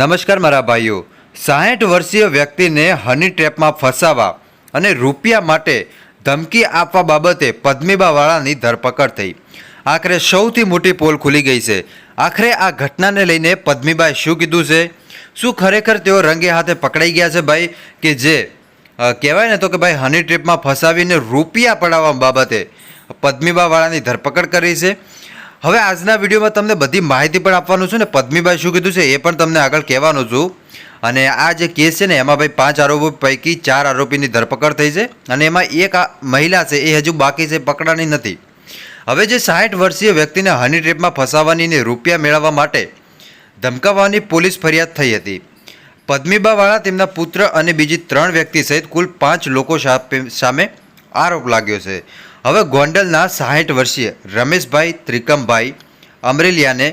નમસ્કાર મારા ભાઈઓ. સાહીઠ વર્ષીય વ્યક્તિને હની ટ્રેપમાં ફસાવા અને રૂપિયા માટે ધમકી આપવા બાબતે પદ્મીબાવાળાની ધરપકડ થઈ. આખરે સૌથી મોટી પોલ ખુલી ગઈ છે. આખરે આ ઘટનાને લઈને પદ્મીબાએ શું કીધું છે? શું ખરેખર તેઓ રંગે હાથે પકડાઈ ગયા છે ભાઈ? કે જે કહેવાય ને તો કે ભાઈ, હની ટ્રીપમાં ફસાવીને રૂપિયા પડાવવા બાબતે પદ્મીબાવાળાની ધરપકડ કરી છે. હવે આજના વિડીયોમાં તમને બધી માહિતી પણ આપવાનું છું ને પદ્મીબાઈ શું કીધું છે એ પણ તમને આગળ કહેવાનું છું. અને આ જે કેસ છે ને એમાં ભાઈ પાંચ આરોપી પૈકી ચાર આરોપીની ધરપકડ થઈ છે અને એમાં એક મહિલા છે, એ હજુ બાકી છે, પકડાની નથી. હવે જે સાઠ વર્ષીય વ્યક્તિને હની ટ્રીપમાં ફસાવાની ને રૂપિયા મેળવવા માટે ધમકાવવાની પોલીસ ફરિયાદ થઈ હતી. પદ્મીબાવાળા તેમના પુત્ર અને બીજી ત્રણ વ્યક્તિ સહિત કુલ પાંચ લોકો સામે આરોપ લાગ્યો છે. હવે ગોંડલના સાહીઠ વર્ષીય રમેશભાઈ ત્રિકમભાઈ અમરેલિયાને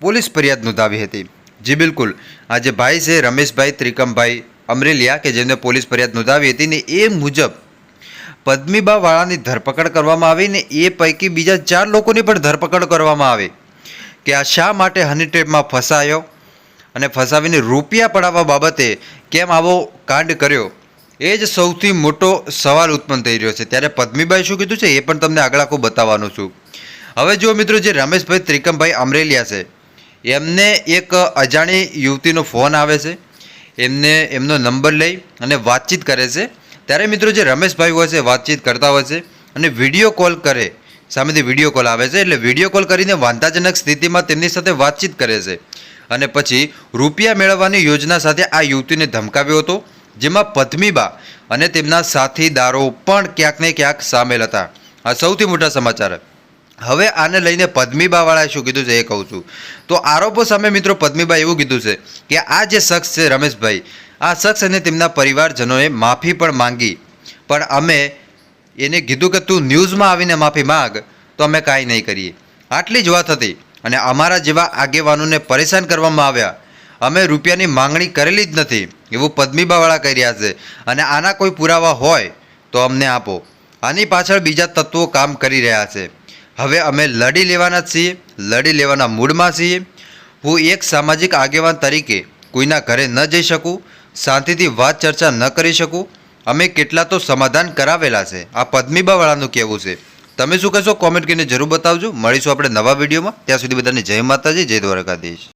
પોલીસ ફરિયાદ નોંધાવી હતી. જી બિલકુલ. આ જે ભાઈ છે રમેશભાઈ ત્રિકમભાઈ અમરેલિયા કે જેમને પોલીસ ફરિયાદ નોંધાવી હતી ને એ મુજબ પદ્મીબાવાળાની ધરપકડ કરવામાં આવી ને એ પૈકી બીજા ચાર લોકોની પણ ધરપકડ કરવામાં આવી. કે આ શા માટે હની ટ્રેપમાં ફસાયો અને ફસાવીને રૂપિયા પડાવવા બાબતે કેમ આવો કાંડ કર્યો? એ જ સૌથી મોટો સવાલ ઉત્પન્ન થઈ રહ્યો છે. ત્યારે પદ્મીબાઈ શું કીધું છે? એ પણ તમને આગળ આખું બતાવવાનું છું. હવે જો મિત્રો, જે રમેશભાઈ ત્રિકમભાઈ અમરેલિયા છે, એમને એક અજાણી યુવતીનો ફોન આવે છે. એમને એમનો નંબર લઈ અને વાતચીત કરે છે. ત્યારે મિત્રો, જે રમેશભાઈ હોય છે, વાતચીત કરતા હોય છે અને વીડિયો કોલ કરે, સામેથી વીડિયો કોલ આવે છે, એટલે વીડિયો કોલ કરીને વાંધાજનક સ્થિતિમાં તેમની સાથે વાતચીત કરે છે. અને પછી રૂપિયા મેળવવાની યોજના સાથે આ યુવતીને ધમકાવ્યો હતો. જેમાં પદ્મીબા અને તેમના સાથીદારો પણ ક્યાંક ને ક્યાંક સામેલ હતા. આ સૌથી મોટા સમાચાર. હવે આને લઈને પદ્મીબાવાળાએ શું કીધું છે એ કહું છું. તો આરોપો સામે મિત્રો પદ્મીબા એવું કીધું છે કે આ જે શખ્સ છે રમેશભાઈ, આ શખ્સ અને તેમના પરિવારજનોએ માફી પણ માંગી. પણ અમે એને કીધું કે તું ન્યૂઝમાં આવીને માફી માંગ, તો અમે કાંઈ નહીં કરીએ. આટલી જ વાત હતી અને અમારા જેવા આગેવાનોને પરેશાન કરવામાં આવ્યા. અમે રૂપિયાની માંગણી કરેલી જ નથી. એવું પદ્મીબાવાળા કહી રહ્યા છે. અને આના કોઈ પુરાવા હોય તો અમને આપો. આની પાછળ બીજા તત્વો કામ કરી રહ્યા છે. હવે અમે લડી લેવાના છીએ, લડી લેવાના મૂડમાં છીએ. હું એક સામાજિક આગેવાન તરીકે કોઈના ઘરે ન જઈ શકું, શાંતિથી વાત ચર્ચા ન કરી શકું. અમે કેટલા તો સમાધાન કરાવેલા છે. આ પદ્મીબાવાળાનું કહેવું છે. તમે શું કહેશો? કોમેન્ટ કરીને જરૂર બતાવજો. મળીશું આપણે નવા વિડીયોમાં. ત્યાં સુધી બધાને જય માતાજી, જય દ્વારકાધીશ.